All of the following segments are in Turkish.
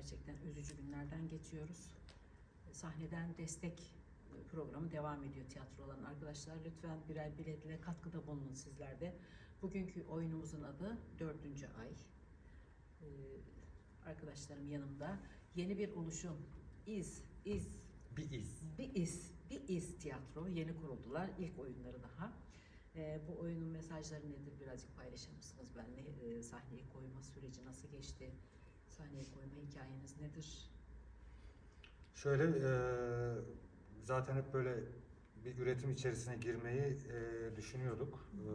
Gerçekten üzücü günlerden geçiyoruz. Sahneden destek programı devam ediyor tiyatro olan arkadaşlar. Lütfen birer biletle katkıda bulunun sizler de. Bugünkü oyunumuzun adı Dördüncü Ay. Ee, arkadaşlarım yanımda. Yeni bir oluşum. İz, İz, Bir iz. bir iz, bir iz tiyatro yeni kuruldular. İlk oyunları daha. Ee, bu oyunun mesajları nedir birazcık paylaşır mısınız benimle? Ee, sahneye koyma süreci nasıl geçti? Sahneye koyma hikayeniz nedir? Şöyle e, zaten hep böyle bir üretim içerisine girmeyi e, düşünüyorduk. E,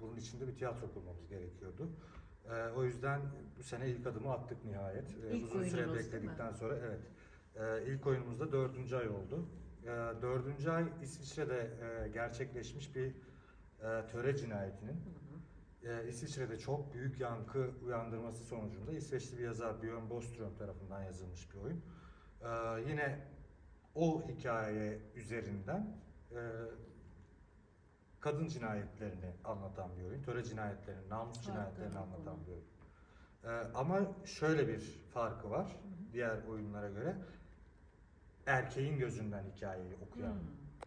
bunun için de bir tiyatro kurmamız gerekiyordu. E, o yüzden bu sene ilk adımı attık nihayet. E, İlk uzun süre bekledikten sonra evet. E, ilk oyunumuzda dördüncü ay oldu. E, dördüncü ay İsviçre'de e, gerçekleşmiş bir e, töre cinayetinin hı. E, İsviçre'de çok büyük yankı uyandırması sonucunda İsveçli bir yazar Björn Boström tarafından yazılmış bir oyun. E, yine o hikaye üzerinden e, kadın cinayetlerini anlatan bir oyun. Töre cinayetlerini, namus Harika, cinayetlerini anlatan bir oyun. E, ama şöyle bir farkı var diğer oyunlara göre. Erkeğin gözünden hikayeyi okuyan Hmm.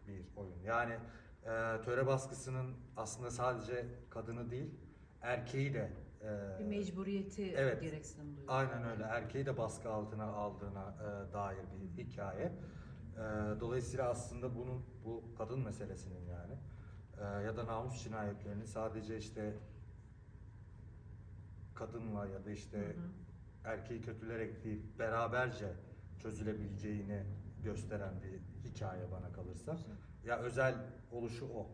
bir oyun. Yani e, töre baskısının aslında sadece kadını değil, erkeği de e, Bir mecburiyeti evet. gereksinim duyuyor. aynen öyle erkeği de baskı altına aldığına e, dair bir hikaye. E, dolayısıyla aslında bunun bu kadın meselesinin yani e, ya da namus cinayetlerinin sadece işte kadınla ya da işte Hı hı. erkeği kötülerek değil beraberce çözülebileceğini gösteren bir hikaye bana kalırsa. Ya özel oluşu o.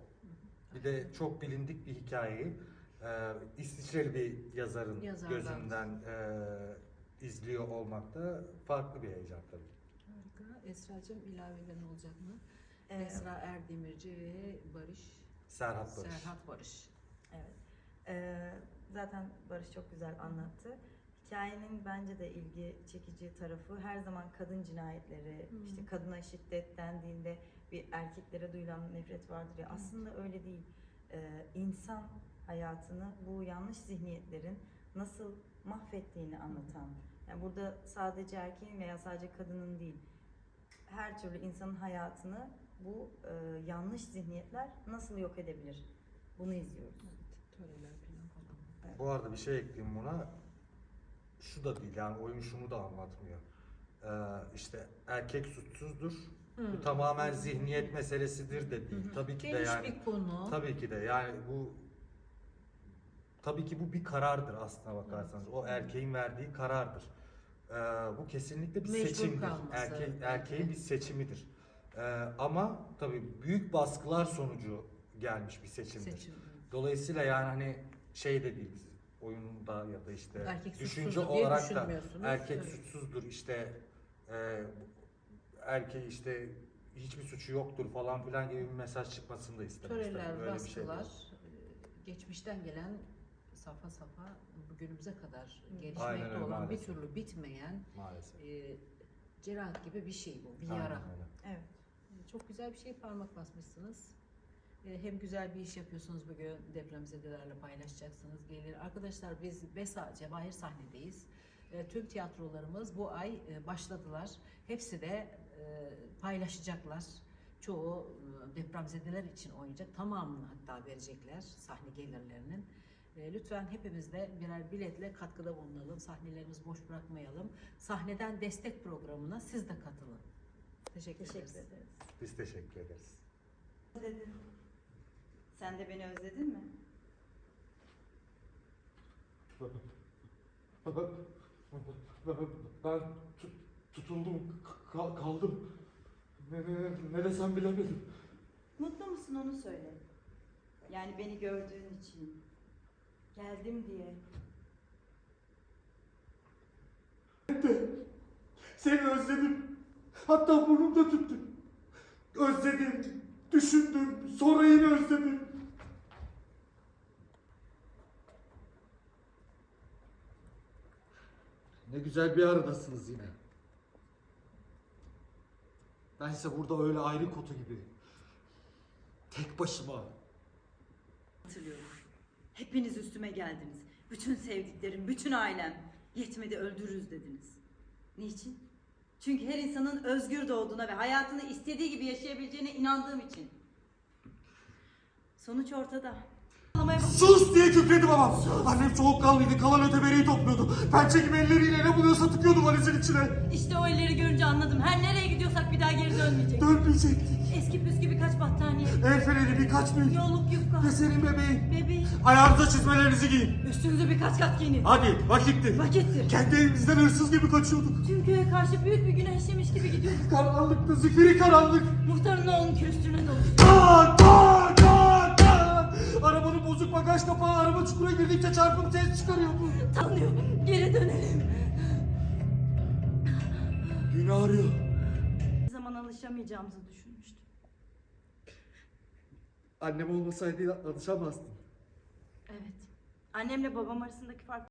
Bir de çok bilindik bir hikayeyi e, İsviçreli bir yazarın Yazardan. gözünden e, izliyor olmak da farklı bir heyecan tabii. Harika. Esra'cığım ilavelerin olacak mı? Ee, Esra Erdemirci ve Barış, Serhat Barış. Serhat Barış. Evet. Ee, zaten Barış çok güzel anlattı. Hikayenin bence de ilgi çekici tarafı her zaman kadın cinayetleri, Hmm. işte kadına şiddet dendiğinde bir erkeklere duyulan nefret vardır ya. Aslında öyle değil. Ee, insan hayatını bu yanlış zihniyetlerin nasıl mahvettiğini anlatan. Yani burada sadece erkeğin veya sadece kadının değil, her türlü insanın hayatını bu e, yanlış zihniyetler nasıl yok edebilir? Bunu izliyoruz. Evet, töreler falan falan. Bu arada bir şey ekleyeyim buna. Şu da değil yani oyun şunu da anlatmıyor. Ee, işte erkek suçsuzdur. Bu Hı. tamamen zihniyet meselesidir de değil. Hı. Tabii ki de Geniş yani bir konu. Tabii ki de yani bu tabii ki bu bir karardır aslına bakarsanız. O erkeğin verdiği karardır. Ee, bu kesinlikle bir Mecbur seçimdir. kalması Erkek belki erkeğin bir seçimidir. Ee, ama tabii büyük baskılar sonucu gelmiş bir seçimdir. Seçim. Dolayısıyla yani hani şey de değil oyunda ya da işte Erkek düşünce olarak da erkek Evet. suçsuzdur işte e, erkeği işte hiçbir suçu yoktur falan filan gibi bir mesaj çıkmasını da tabii. Töreler, şey baskılar, e, geçmişten gelen safa safa bugünümüze kadar gelişmekte Aynen öyle, olan maalesef. bir türlü bitmeyen maalesef. e, cerrah gibi bir şey bu, bir Aynen yara. öyle. Evet. Çok güzel bir şey parmak basmışsınız. E, Hem güzel bir iş yapıyorsunuz bugün depremzedelerle paylaşacaksınız. Gelir. Arkadaşlar biz BESA Cevahir sahnedeyiz. E, Tüm tiyatrolarımız bu ay e, başladılar. Hepsi de e, paylaşacaklar. Çoğu e, depremzedeler için oynayacak. Tamamını hatta verecekler sahne gelirlerinin. E, Lütfen hepimiz de birer biletle katkıda bulunalım. Sahnelerimizi boş bırakmayalım. Sahneden destek programına siz de katılın. Teşekkür, Teşekkür ederiz. ederiz. Biz teşekkür ederiz. Özledin. Sen de beni özledin mi? Ben tut- tutuldum, ka- kaldım. Ne, ne, ne desem bilemedim. Mutlu musun onu söyle. Yani beni gördüğün için. Geldim diye. Seni özledim. Hatta burnumda tüttü. Özledim, düşündüm, sonra yine özledim. Ne güzel bir aradasınız yine. Bense burada öyle ayrı kutu gibi. Tek başıma. Hatırlıyorum. Hepiniz üstüme geldiniz. Bütün sevdiklerim, bütün ailem. Yetmedi öldürürüz dediniz. Niçin? Çünkü her insanın özgür doğduğuna ve hayatını istediği gibi yaşayabileceğine inandığım için. Sonuç ortada. Sus diye kükredi babam. Annem soğukkanlıydı, kalan ötebereyi topluyordu. Pençe gibi elleriyle ne buluyorsa tıkıyordu valizin içine. İşte o elleri görünce anladım. Her nereye gidiyorsak bir daha geri dönmeyecek. Dönmeyecektik. Eski püskü birkaç battaniye. El feneri birkaç gün. Yolluk yufka. Ve senin bebeğin. Bebeğim. Ayağınıza çizmelerinizi giyin. Üstünüze birkaç kat giyinin. Hadi vakittir. Vakittir. Kendi evimizden hırsız gibi kaçıyorduk. Tüm köye karşı büyük bir günah işlemiş gibi gidiyorduk. Karanlıkta zifiri karanlık. Muhtarın oğlunun külüstürüne doluştu. Kan kan kan kan. Arabanın bozuk bagaj kapağı araba çukura girdikçe çarpıp ses çıkarıyordu. Tanıyor. Geri dönelim. Günü arıyor. Bir zaman alışamayacağımızı düşünmüştüm. Annem olmasaydı alışamazdım. Evet. Annemle babam arasındaki fark